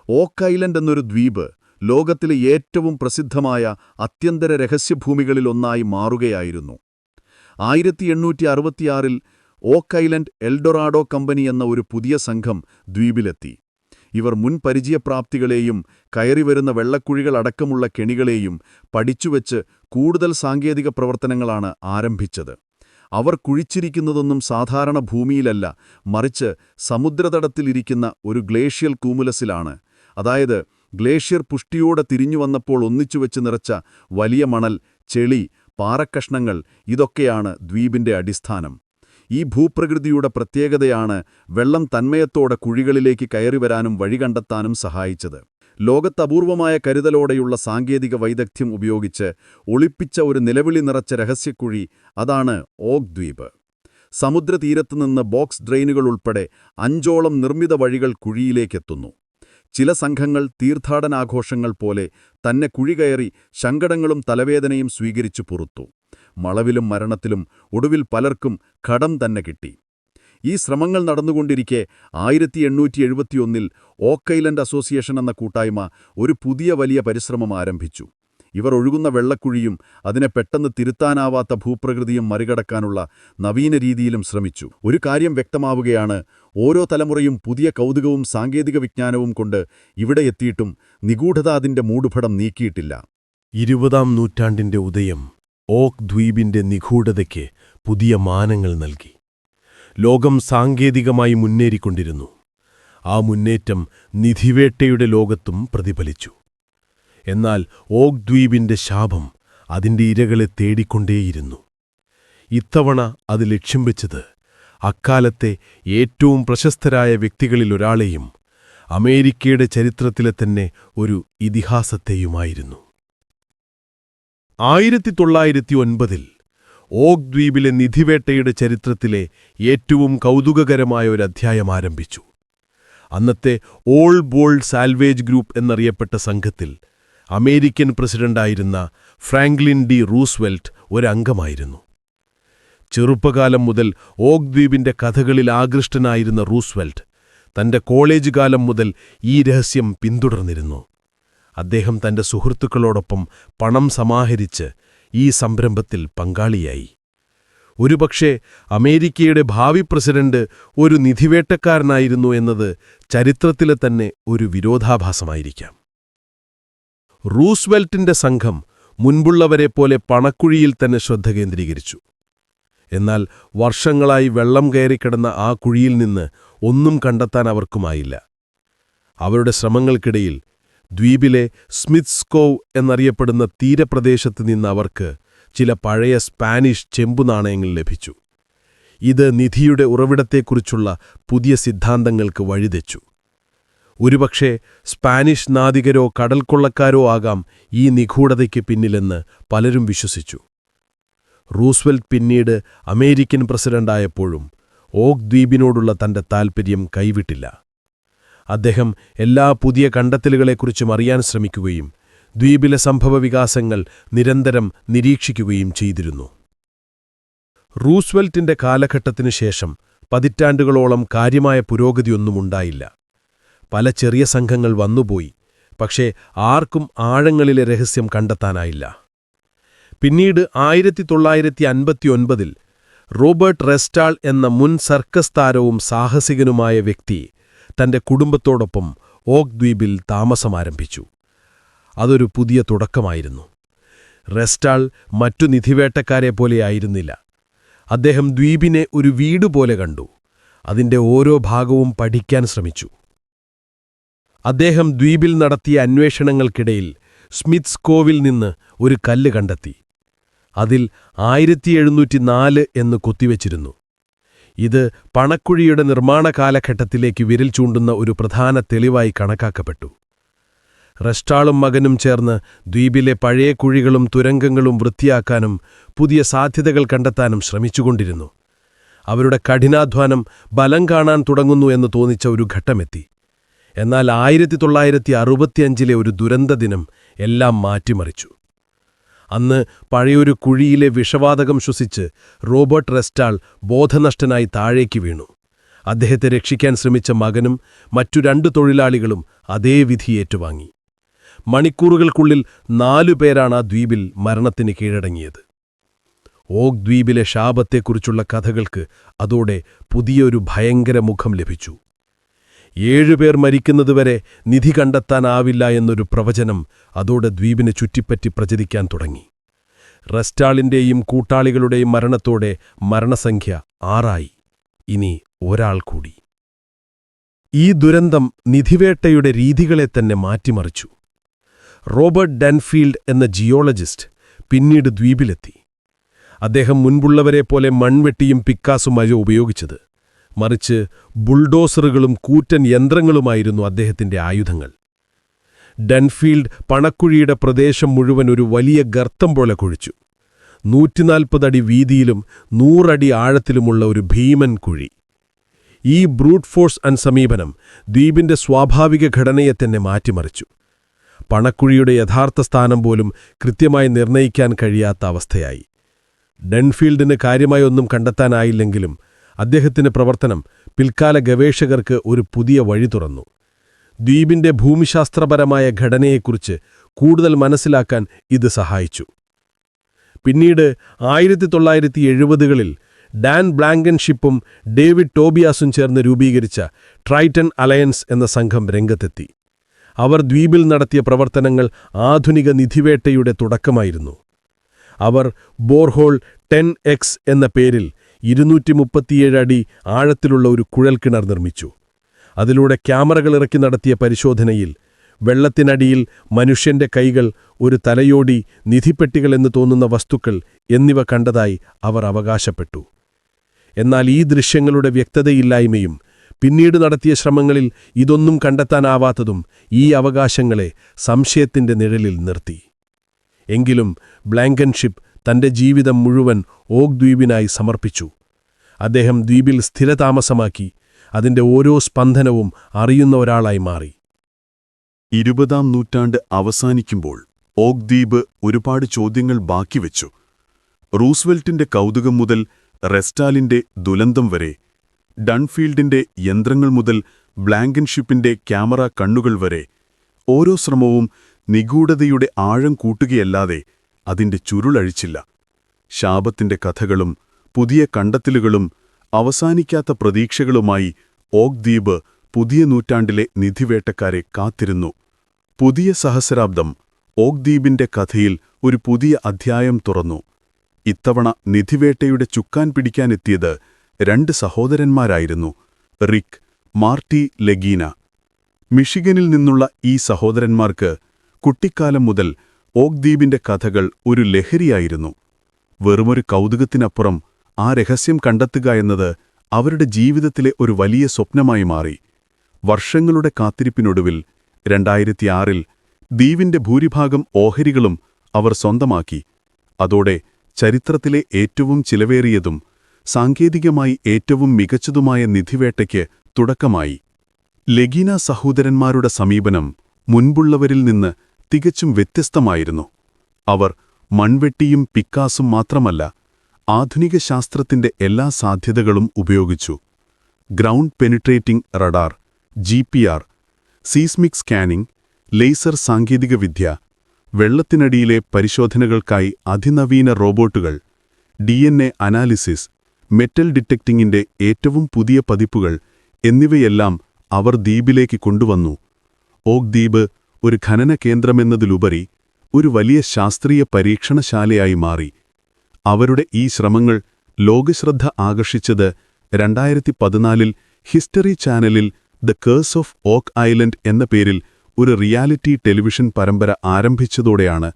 ഓക്ക് ഐലൻഡ് എന്നൊരു ദ്വീപ് ലോകത്തിലെ ഏറ്റവും പ്രസിദ്ധമായ അത്യന്തര രഹസ്യഭൂമികളിലൊന്നായി മാറുകയായിരുന്നു. ആയിരത്തി എണ്ണൂറ്റി അറുപത്തിയാറിൽ ഓക്ക് ഐലൻഡ് എൽഡൊറാഡോ കമ്പനി എന്ന ഒരു പുതിയ സംഘം ദ്വീപിലെത്തി. ഇവർ മുൻപരിചയപ്രാപ്തികളെയും കയറിവരുന്ന വെള്ളക്കുഴികളടക്കമുള്ള കെണികളെയും പഠിച്ചുവെച്ച് കൂടുതൽ സാങ്കേതിക പ്രവർത്തനങ്ങളാണ് ആരംഭിച്ചത്. അവർ കുഴിച്ചിരിക്കുന്നതൊന്നും സാധാരണ ഭൂമിയിലല്ല മറിച്ച് സമുദ്രതടത്തിലിരിക്കുന്ന ഒരു ഗ്ലേഷ്യൽ കൂമുലസിലാണ്. അതായത് ഗ്ലേഷ്യർ പുഷ്ടിയോടെ തിരിഞ്ഞുവന്നപ്പോൾ ഒന്നിച്ചുവെച്ച് നിറച്ച വലിയ മണൽ ചെളി പാറക്കഷ്ണങ്ങൾ ഇതൊക്കെയാണ് ദ്വീപിന്റെ അടിസ്ഥാനം. ഈ ഭൂപ്രകൃതിയുടെ പ്രത്യേകതയാണ് വെള്ളം തന്മയത്തോടെ കുഴികളിലേക്ക് കയറിവരാനും വഴി കണ്ടെത്താനും സഹായിച്ചത്. ലോകത്തപൂർവമായ കരുതലോടെയുള്ള സാങ്കേതിക വൈദഗ്ധ്യം ഉപയോഗിച്ച് ഒളിപ്പിച്ച ഒരു നിലവിളി നിറച്ച രഹസ്യക്കുഴി അതാണ് ഓക് ദ്വീപ്. സമുദ്രതീരത്തുനിന്ന് ബോക്സ് ഡ്രെയിനുകൾ ഉൾപ്പെടെ അഞ്ചോളം നിർമ്മിത വഴികൾ കുഴിയിലേക്കെത്തുന്നു. ചില സംഘങ്ങൾ തീർത്ഥാടനാഘോഷങ്ങൾ പോലെ തന്നെ കുഴികയറി സങ്കടങ്ങളും തലവേദനയും സ്വീകരിച്ചു പുറത്തു. മളവിലും മരണത്തിലും ഒടുവിൽ പലർക്കും കടം തന്നെ കിട്ടി. ഈ ശ്രമങ്ങൾ നടന്നുകൊണ്ടിരിക്കെ ആയിരത്തി എണ്ണൂറ്റി എഴുപത്തിയൊന്നിൽ ഓക്കൈലൻഡ് അസോസിയേഷൻ എന്ന കൂട്ടായ്മ ഒരു പുതിയ വലിയ പരിശ്രമം ആരംഭിച്ചു. ഇവർ ഒഴുകുന്ന വെള്ളക്കുഴിയും അതിനെ പെട്ടെന്ന് തിരുത്താനാവാത്ത ഭൂപ്രകൃതിയും മറികടക്കാനുള്ള നവീന രീതിയിലും ശ്രമിച്ചു. ഒരു കാര്യം വ്യക്തമാവുകയാണ് ഓരോ തലമുറയും പുതിയ കൗതുകവും സാങ്കേതിക വിജ്ഞാനവും കൊണ്ട് ഇവിടെ എത്തിയിട്ടും നിഗൂഢത അതിന്റെ മൂടുപടം നീക്കിയിട്ടില്ല. ഇരുപതാം നൂറ്റാണ്ടിന്റെ ഉദയം ഓക്ക് ദ്വീപിന്റെ നിഗൂഢതയ്ക്ക് പുതിയ മാനങ്ങൾ നൽകി. ലോകം സാങ്കേതികമായി മുന്നേറിക്കൊണ്ടിരുന്നു. ആ മുന്നേറ്റം നിധിവേട്ടയുടെ ലോകത്തും പ്രതിഫലിച്ചു. എന്നാൽ ഓക് ദ്വീപിന്റെ ശാപം അതിന്റെ ഇരകളെ തേടിക്കൊണ്ടേയിരുന്നു. ഇത്തവണ അത് ലക്ഷ്യം വെച്ചത് അക്കാലത്തെ ഏറ്റവും പ്രശസ്തരായ വ്യക്തികളിലൊരാളെയും അമേരിക്കയുടെ ചരിത്രത്തിലെ തന്നെ ഒരു ഇതിഹാസത്തെയുമായിരുന്നു. ആയിരത്തി തൊള്ളായിരത്തി ഒൻപതിൽ ഓക് ദ്വീപിലെ നിധിവേട്ടയുടെ ചരിത്രത്തിലെ ഏറ്റവും കൗതുകകരമായ ഒരു അധ്യായം ആരംഭിച്ചു. അന്നത്തെ ഓൾ ബോൾഡ് സാൽവേജ് ഗ്രൂപ്പ് എന്നറിയപ്പെട്ട സംഘത്തിൽ അമേരിക്കൻ പ്രസിഡന്റായിരുന്ന ഫ്രാങ്ക്ലിൻ ഡി റൂസ്വെൽറ്റ് ഒരംഗമായിരുന്നു. ചെറുപ്പകാലം മുതൽ ഓക് ദ്വീപിന്റെ കഥകളിൽ ആകൃഷ്ടനായിരുന്ന റൂസ്വെൽറ്റ് തന്റെ കോളേജ് കാലം മുതൽ ഈ രഹസ്യം പിന്തുടർന്നിരുന്നു. അദ്ദേഹം തന്റെ സുഹൃത്തുക്കളോടൊപ്പം പണം സമാഹരിച്ച് ഈ സംരംഭത്തിൽ പങ്കാളിയായി. ഒരുപക്ഷെ അമേരിക്കയുടെ ഭാവി പ്രസിഡന്റ് ഒരു നിധിവേട്ടക്കാരനായിരുന്നു എന്നത് ചരിത്രത്തിലെ തന്നെ ഒരു വിരോധാഭാസമായിരിക്കാം. റൂസ്വെൽറ്റിന്റെ സംഘം മുൻപുള്ളവരെ പോലെ പണക്കുഴിയിൽ തന്നെ ശ്രദ്ധ കേന്ദ്രീകരിച്ചു. എന്നാൽ വർഷങ്ങളായി വെള്ളം കയറിക്കിടന്ന ആ കുഴിയിൽ നിന്ന് ഒന്നും കണ്ടെത്താൻ അവർക്കുമായില്ല. അവരുടെ ശ്രമങ്ങൾക്കിടയിൽ ദ്വീപിലെ സ്മിത്സ്കോവ് എന്നറിയപ്പെടുന്ന തീരപ്രദേശത്ത് നിന്ന് അവർക്ക് ചില പഴയ സ്പാനിഷ് ചെമ്പുനാണയങ്ങൾ ലഭിച്ചു. ഇത് നിധിയുടെ ഉറവിടത്തെക്കുറിച്ചുള്ള പുതിയ സിദ്ധാന്തങ്ങൾക്ക് വഴിതെച്ചു. ഒരുപക്ഷെ സ്പാനിഷ് നാദികരോ കടൽക്കൊള്ളക്കാരോ ആകാം ഈ നിഗൂഢതയ്ക്ക് പിന്നിലെന്ന് പലരും വിശ്വസിച്ചു. റൂസ്വെൽറ്റ് പിന്നീട് അമേരിക്കൻ പ്രസിഡന്റായപ്പോഴും ഓക് ദ്വീപിനോടുള്ള തന്റെ താൽപ്പര്യം കൈവിട്ടില്ല. അദ്ദേഹം എല്ലാ പുതിയ കണ്ടെത്തലുകളെക്കുറിച്ചും അറിയാൻ ശ്രമിക്കുകയും ദ്വീപിലെ സംഭവവികാസങ്ങൾ നിരന്തരം നിരീക്ഷിക്കുകയും ചെയ്തിരുന്നു. റൂസ്വെൽറ്റിന്റെ കാലഘട്ടത്തിനു ശേഷം പതിറ്റാണ്ടുകളോളം കാര്യമായ പുരോഗതിയൊന്നുമുണ്ടായില്ല പല ചെറിയ സംഘങ്ങൾ വന്നുപോയി പക്ഷേ ആർക്കും ആഴങ്ങളിലെ രഹസ്യം കണ്ടെത്താനായില്ല. പിന്നീട് ആയിരത്തി തൊള്ളായിരത്തി അൻപത്തിയൊൻപതിൽ റോബർട്ട് റെസ്റ്റാൾ എന്ന മുൻ സർക്കസ് താരവും സാഹസികനുമായ വ്യക്തി തന്റെ കുടുംബത്തോടൊപ്പം ഓക് ദ്വീപിൽ താമസമാരംഭിച്ചു. അതൊരു പുതിയ തുടക്കമായിരുന്നു. റെസ്റ്റാൾ മറ്റു നിധിവേട്ടക്കാരെ പോലെയായിരുന്നില്ല അദ്ദേഹം ദ്വീപിനെ ഒരു വീടുപോലെ കണ്ടു. അതിന്റെ ഓരോ ഭാഗവും പഠിക്കാൻ ശ്രമിച്ചു. അദ്ദേഹം ദ്വീപിൽ നടത്തിയ അന്വേഷണങ്ങൾക്കിടയിൽ സ്മിത്സ് കോവിൽ നിന്ന് ഒരു കല്ല് കണ്ടെത്തി. അതിൽ ആയിരത്തി എഴുന്നൂറ്റി നാല് എന്ന് കുത്തിവച്ചിരുന്നു. ഇത് പണക്കുഴിയുടെ നിർമ്മാണ കാലഘട്ടത്തിലേക്ക് വിരൽ ചൂണ്ടുന്ന ഒരു പ്രധാന തെളിവായി കണക്കാക്കപ്പെട്ടു. റെസ്റ്റാളും മകനും ചേർന്ന് ദ്വീപിലെ പഴയ കുഴികളും തുരങ്കങ്ങളും വൃത്തിയാക്കാനും പുതിയ സാധ്യതകൾ കണ്ടെത്താനും ശ്രമിച്ചുകൊണ്ടിരുന്നു. അവരുടെ കഠിനാധ്വാനം ബലം കാണാൻ തുടങ്ങുന്നു എന്ന് തോന്നിച്ച ഒരു ഘട്ടമെത്തി. എന്നാൽ ആയിരത്തി തൊള്ളായിരത്തി അറുപത്തിയഞ്ചിലെ ഒരു ദുരന്തദിനം എല്ലാം മാറ്റിമറിച്ചു. അന്ന് പഴയൊരു കുഴിയിലെ വിഷവാതകം ശ്വസിച്ച് റോബർട്ട് റെസ്റ്റാൾ ബോധനഷ്ടനായി താഴേക്ക് വീണു. അദ്ദേഹത്തെ രക്ഷിക്കാൻ ശ്രമിച്ച മകനും മറ്റു രണ്ടു തൊഴിലാളികളും അതേ വിധി ഏറ്റുവാങ്ങി. മണിക്കൂറുകൾക്കുള്ളിൽ നാലുപേരാണ് ആ ദ്വീപിൽ മരണത്തിന് കീഴടങ്ങിയത്. ഓക് ദ്വീപിലെ ശാപത്തെക്കുറിച്ചുള്ള കഥകൾക്ക് അതോടെ പുതിയൊരു ഭയങ്കര മുഖം ലഭിച്ചു. ഏഴുപേർ മരിക്കുന്നതുവരെ നിധി കണ്ടെത്താനാവില്ല എന്നൊരു പ്രവചനം അതോടെ ദ്വീപിനെ ചുറ്റിപ്പറ്റി പ്രചരിക്കാൻ തുടങ്ങി. റെസ്റ്റാളിന്റെയും കൂട്ടാളികളുടെയും മരണത്തോടെ മരണസംഖ്യ ആറായി. ഇനി ഒരാൾ കൂടി. ഈ ദുരന്തം നിധിവേട്ടയുടെ രീതികളെ തന്നെ മാറ്റിമറിച്ചു. റോബർട്ട് ഡൻഫീൽഡ് എന്ന ജിയോളജിസ്റ്റ് പിന്നീട് ദ്വീപിലെത്തി. അദ്ദേഹം മുൻപുള്ളവരെ പോലെ മൺവെട്ടിയും പിക്കാസുമായോ ഉപയോഗിച്ചത് മറിച്ച് ബുൾഡോസറുകളും കൂറ്റൻ യന്ത്രങ്ങളുമായിരുന്നു അദ്ദേഹത്തിന്റെ ആയുധങ്ങൾ. ഡൻഫീൽഡ് പണക്കുഴിയുടെ പ്രദേശം മുഴുവൻ ഒരു വലിയ ഗർത്തം പോലെ കുഴിച്ചു. നൂറ്റിനാൽപ്പതടി വീതിയിലും നൂറടി ആഴത്തിലുമുള്ള ഒരു ഭീമൻ കുഴി. ഈ ബ്രൂട്ട് ഫോഴ്സ് അൻ സമീപനം ദ്വീപിന്റെ സ്വാഭാവിക ഘടനയെ തന്നെ മാറ്റിമറിച്ചു. പണക്കുഴിയുടെ യഥാർത്ഥ സ്ഥാനം പോലും കൃത്യമായി നിർണയിക്കാൻ കഴിയാത്ത അവസ്ഥയായി. ഡെൻഫീൽഡിന് കാര്യമായൊന്നും കണ്ടെത്താനായില്ലെങ്കിലും അദ്ദേഹത്തിന്റെ പ്രവർത്തനം പിൽക്കാല ഗവേഷകർക്ക് ഒരു പുതിയ വഴി തുറന്നു. ദ്വീപിന്റെ ഭൂമിശാസ്ത്രപരമായ ഘടനയെക്കുറിച്ച് കൂടുതൽ മനസ്സിലാക്കാൻ ഇത് സഹായിച്ചു. പിന്നീട് ആയിരത്തി തൊള്ളായിരത്തി എഴുപതുകളിൽ ഡാൻ ബ്ലാങ്കൻഷിപ്പും ഡേവിഡ് ടോബിയാസും ചേർന്ന് രൂപീകരിച്ച ട്രൈറ്റൺ അലയൻസ് എന്ന സംഘം രംഗത്തെത്തി. അവർ ദ്വീപിൽ നടത്തിയ പ്രവർത്തനങ്ങൾ ആധുനിക നിധിവേട്ടയുടെ തുടക്കമായിരുന്നു. അവർ ബോർഹോൾ ടെൻ എക്സ് എന്ന പേരിൽ ഇരുന്നൂറ്റി മുപ്പത്തിയേഴ് അടി ആഴത്തിലുള്ള ഒരു കുഴൽക്കിണർ നിർമ്മിച്ചു. അതിലൂടെ ക്യാമറകൾ ഇറക്കി നടത്തിയ പരിശോധനയിൽ വെള്ളത്തിനടിയിൽ മനുഷ്യന്റെ കൈകൾ ഒരു തലയോടി നിധിപ്പെട്ടികളെന്ന് തോന്നുന്ന വസ്തുക്കൾ എന്നിവ കണ്ടതായി അവർ അവകാശപ്പെട്ടു. എന്നാൽ ഈ ദൃശ്യങ്ങളുടെ വ്യക്തതയില്ലായ്മയും പിന്നീട് നടത്തിയ ശ്രമങ്ങളിൽ ഇതൊന്നും കണ്ടെത്താനാവാത്തതും ഈ അവകാശങ്ങളെ സംശയത്തിന്റെ നിഴലിൽ നിർത്തി. എങ്കിലും ബ്ലാങ്കൻഷിപ്പ് തന്റെ ജീവിതം മുഴുവൻ ഓഗ്ദ്വീപിനായി സമർപ്പിച്ചു. അദ്ദേഹം ദ്വീപിൽ സ്ഥിരതാമസമാക്കി. അതിന്റെ ഓരോ സ്പന്ദനവും അറിയുന്ന ഒരാളായി മാറി. ഇരുപതാം നൂറ്റാണ്ട് അവസാനിക്കുമ്പോൾ ഓക് ദ്വീപ് ഒരുപാട് ചോദ്യങ്ങൾ ബാക്കി ബാക്കിവെച്ചു റൂസ്വെൽറ്റിന്റെ കൗതുകം മുതൽ റെസ്റ്റാലിന്റെ ദുലന്തം വരെ ഡൺഫീൽഡിന്റെ യന്ത്രങ്ങൾ മുതൽ ബ്ലാങ്കൻഷിപ്പിന്റെ ക്യാമറ കണ്ണുകൾ വരെ ഓരോ ശ്രമവും നിഗൂഢതയുടെ ആഴം കൂട്ടുകയല്ലാതെ അതിന്റെ ചുരുളഴിച്ചില്ല. ശാപത്തിന്റെ കഥകളും പുതിയ കണ്ടെത്തലുകളും അവസാനിക്കാത്ത പ്രതീക്ഷകളുമായി ഓക് ദ്വീപ് പുതിയ നൂറ്റാണ്ടിലെ നിധിവേട്ടക്കാരെ കാത്തിരുന്നു. പുതിയ സഹസ്രാബ്ദം ഓക് ദ്വീപിന്റെ കഥയിൽ ഒരു പുതിയ അധ്യായം തുറന്നു. ഇത്തവണ നിധിവേട്ടയുടെ ചുക്കാൻ പിടിക്കാനെത്തിയത് രണ്ട് സഹോദരന്മാരായിരുന്നു റിക് മാർട്ടി ലെഗീന. മിഷിഗനിൽ നിന്നുള്ള ഈ സഹോദരന്മാർക്ക് കുട്ടിക്കാലം മുതൽ ഓക് ദ്വീപിന്റെ കഥകൾ ഒരു ലഹരിയായിരുന്നു. വെറുമൊരു കൗതുകത്തിനപ്പുറം ആ രഹസ്യം കണ്ടെത്തുക എന്നത് അവരുടെ ജീവിതത്തിലെ ഒരു വലിയ സ്വപ്നമായി മാറി. വർഷങ്ങളുടെ കാത്തിരിപ്പിനൊടുവിൽ രണ്ടായിരത്തിയാറിൽ ദ്വീപിന്റെ ഭൂരിഭാഗം ഓഹരികളും അവർ സ്വന്തമാക്കി. അതോടെ ചരിത്രത്തിലെ ഏറ്റവും ചിലവേറിയതും സാങ്കേതികമായി ഏറ്റവും മികച്ചതുമായ നിധിവേട്ടയ്ക്ക് തുടക്കമായി. ലഗീന സഹോദരന്മാരുടെ സമീപനം മുൻപുള്ളവരിൽ നിന്ന് തികച്ചും വ്യത്യസ്തമായിരുന്നു. അവർ മൺവെട്ടിയും പിക്കാസും മാത്രമല്ല ആധുനിക ശാസ്ത്രത്തിന്റെ എല്ലാ സാധ്യതകളും ഉപയോഗിച്ചു. Ground penetrating radar G P R seismic scanning laser സാങ്കേതികവിദ്യ വെള്ളത്തിനടിയിലെ പരിശോധനകൾക്കായി അതിനവീന റോബോട്ടുകൾ D N A analysis metal ഡിറ്റക്ടിംഗിന്റെ ഏറ്റവും പുതിയ പതിപ്പുകൾ എന്നിവയെല്ലാം അവർ ദ്വീപിലേക്ക് കൊണ്ടുവന്നു. ഓക് ദ്വീപ് ഒരു ഖനന കേന്ദ്രമെന്നതിലുപരി ഒരു വലിയ ശാസ്ത്രീയ പരീക്ഷണശാലയായി മാറി. അവരുടെ ഈ ശ്രമങ്ങൾ ലോകശ്രദ്ധ ആകർഷിച്ചത് രണ്ടായിരത്തി പതിനാലിൽ ഹിസ്റ്ററി ചാനലിൽ the curse of Oak Island എന്ന പേരിൽ ഒരു റിയാലിറ്റി ടെലിവിഷൻ പരമ്പര ആരംഭിച്ചതോടെയാണ്.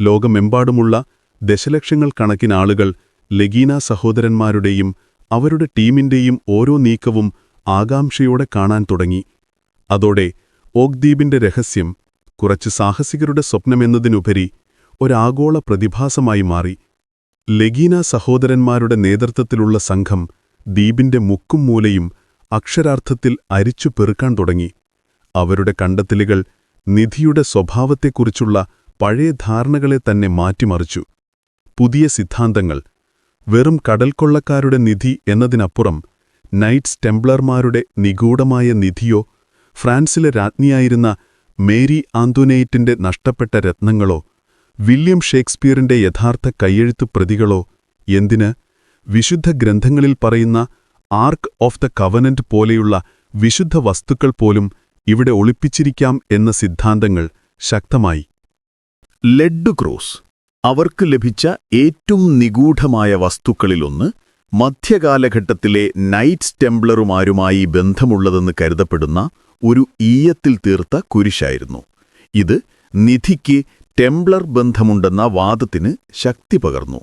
ലോകമെമ്പാടുമുള്ള ദശലക്ഷങ്ങൾ കണക്കിനാളുകൾ ലഗീന സഹോദരന്മാരുടെയും അവരുടെ ടീമിന്റെയും ഓരോ നീക്കവും ആകാംക്ഷയോടെ കാണാൻ തുടങ്ങി. അതോടെ ഓക്ദ്വീപിന്റെ രഹസ്യം കുറച്ച് സാഹസികരുടെ സ്വപ്നമെന്നതിനുപരി ഒരാഗോള പ്രതിഭാസമായി മാറി. ലെഗീന സഹോദരന്മാരുടെ നേതൃത്വത്തിലുള്ള സംഘം ദ്വീപിന്റെ മുക്കും മൂലയും അക്ഷരാർത്ഥത്തിൽ അരിച്ചു പെറുക്കാൻ തുടങ്ങി. അവരുടെ കണ്ടെത്തലുകൾ നിധിയുടെ സ്വഭാവത്തെക്കുറിച്ചുള്ള പഴയ ധാരണകളെ തന്നെ മാറ്റിമറിച്ചു. പുതിയ സിദ്ധാന്തങ്ങൾ വെറും കടൽക്കൊള്ളക്കാരുടെ നിധി എന്നതിനപ്പുറം നൈറ്റ്സ് ടെംപ്ലർമാരുടെ നിഗൂഢമായ നിധിയോ ഫ്രാൻസിലെ രാജ്ഞിയായിരുന്ന മേരി ആന്തോനേറ്റിന്റെ നഷ്ടപ്പെട്ട രത്നങ്ങളോ വില്യം ഷേക്സ്പിയറിന്റെ യഥാർത്ഥ കയ്യെഴുത്തു പ്രതികളോ എന്തിന്? വിശുദ്ധ ഗ്രന്ഥങ്ങളിൽ പറയുന്ന ആർക്ക് ഓഫ് ദ കവനന്റ് പോലെയുള്ള വിശുദ്ധ വസ്തുക്കൾ പോലും ഇവിടെ ഒളിപ്പിച്ചിരിക്കാം എന്ന സിദ്ധാന്തങ്ങൾ ശക്തമായി. ലെഡ് ക്രോസ് അവർക്ക് ലഭിച്ച ഏറ്റവും നിഗൂഢമായ വസ്തുക്കളിലൊന്ന് മധ്യകാലഘട്ടത്തിലെ നൈറ്റ്സ് ടെംപ്ലറുമാരുമായി ബന്ധമുള്ളതെന്ന് കരുതപ്പെടുന്ന ഒരു ഈയത്തിൽ തീർത്ത കുരിശായിരുന്നു. ഇത് നിധിക്ക് ടെംപ്ലർ ബന്ധമുണ്ടെന്ന വാദത്തിന് ശക്തി പകർന്നു.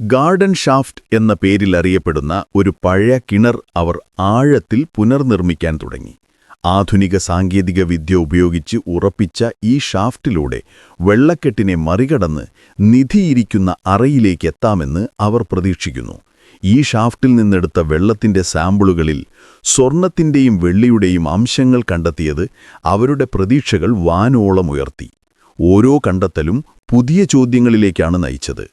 ഗാർഡൻ ഷാഫ്റ്റ് എന്ന പേരിൽ അറിയപ്പെടുന്ന ഒരു പഴയ കിണർ അവർ ആഴത്തിൽ പുനർനിർമ്മിക്കാൻ തുടങ്ങി. ആധുനിക സാങ്കേതിക വിദ്യ ഉപയോഗിച്ച് ഉറപ്പിച്ച ഈ ഷാഫ്റ്റിലൂടെ വെള്ളക്കെട്ടിനെ മറികടന്ന് നിധിയിരിക്കുന്ന അറയിലേക്ക് എത്താമെന്ന് അവർ പ്രതീക്ഷിക്കുന്നു. ഈ ഷാഫ്റ്റിൽ നിന്നെടുത്ത വെള്ളത്തിന്റെ സാമ്പിളുകളിൽ സ്വർണത്തിന്റെയും വെള്ളിയുടെയും അംശങ്ങൾ കണ്ടെത്തിയത് അവരുടെ പ്രതീക്ഷകൾ വാനോളമുയർത്തി ഓരോ കണ്ടെത്തലും പുതിയ ചോദ്യങ്ങളിലേക്കാണ് നയിച്ചത്.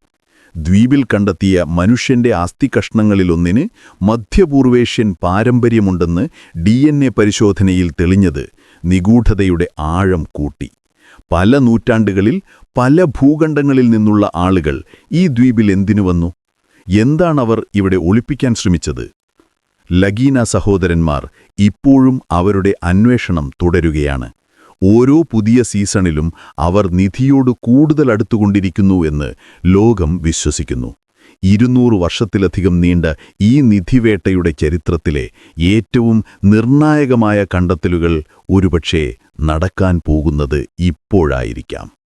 ദ്വീപിൽ കണ്ടെത്തിയ മനുഷ്യന്റെ അസ്ഥികഷ്ണങ്ങളിലൊന്നിന് മധ്യപൂർവേഷ്യൻ പാരമ്പര്യമുണ്ടെന്ന് ഡി എൻ എ പരിശോധനയിൽ തെളിഞ്ഞത് നിഗൂഢതയുടെ ആഴം കൂട്ടി. പല നൂറ്റാണ്ടുകളിൽ പല ഭൂഖണ്ഡങ്ങളിൽ നിന്നുള്ള ആളുകൾ ഈ ദ്വീപിൽ എന്തിനു വന്നു? എന്താണവർ ഇവിടെ ഒളിപ്പിക്കാൻ ശ്രമിച്ചത്? ലഗീന സഹോദരന്മാർ ഇപ്പോഴും അവരുടെ അന്വേഷണം തുടരുകയാണ്. ഓരോ പുതിയ സീസണിലും അവർ നിധിയോട് കൂടുതൽ അടുത്തുകൊണ്ടിരിക്കുന്നു എന്ന് ലോകം വിശ്വസിക്കുന്നു. ഇരുന്നൂറ് വർഷത്തിലധികം നീണ്ട ഈ നിധിവേട്ടയുടെ ചരിത്രത്തിലെ ഏറ്റവും നിർണായകമായ കണ്ടെത്തലുകൾ ഒരുപക്ഷേ നടക്കാൻ പോകുന്നത് ഇപ്പോഴായിരിക്കാം.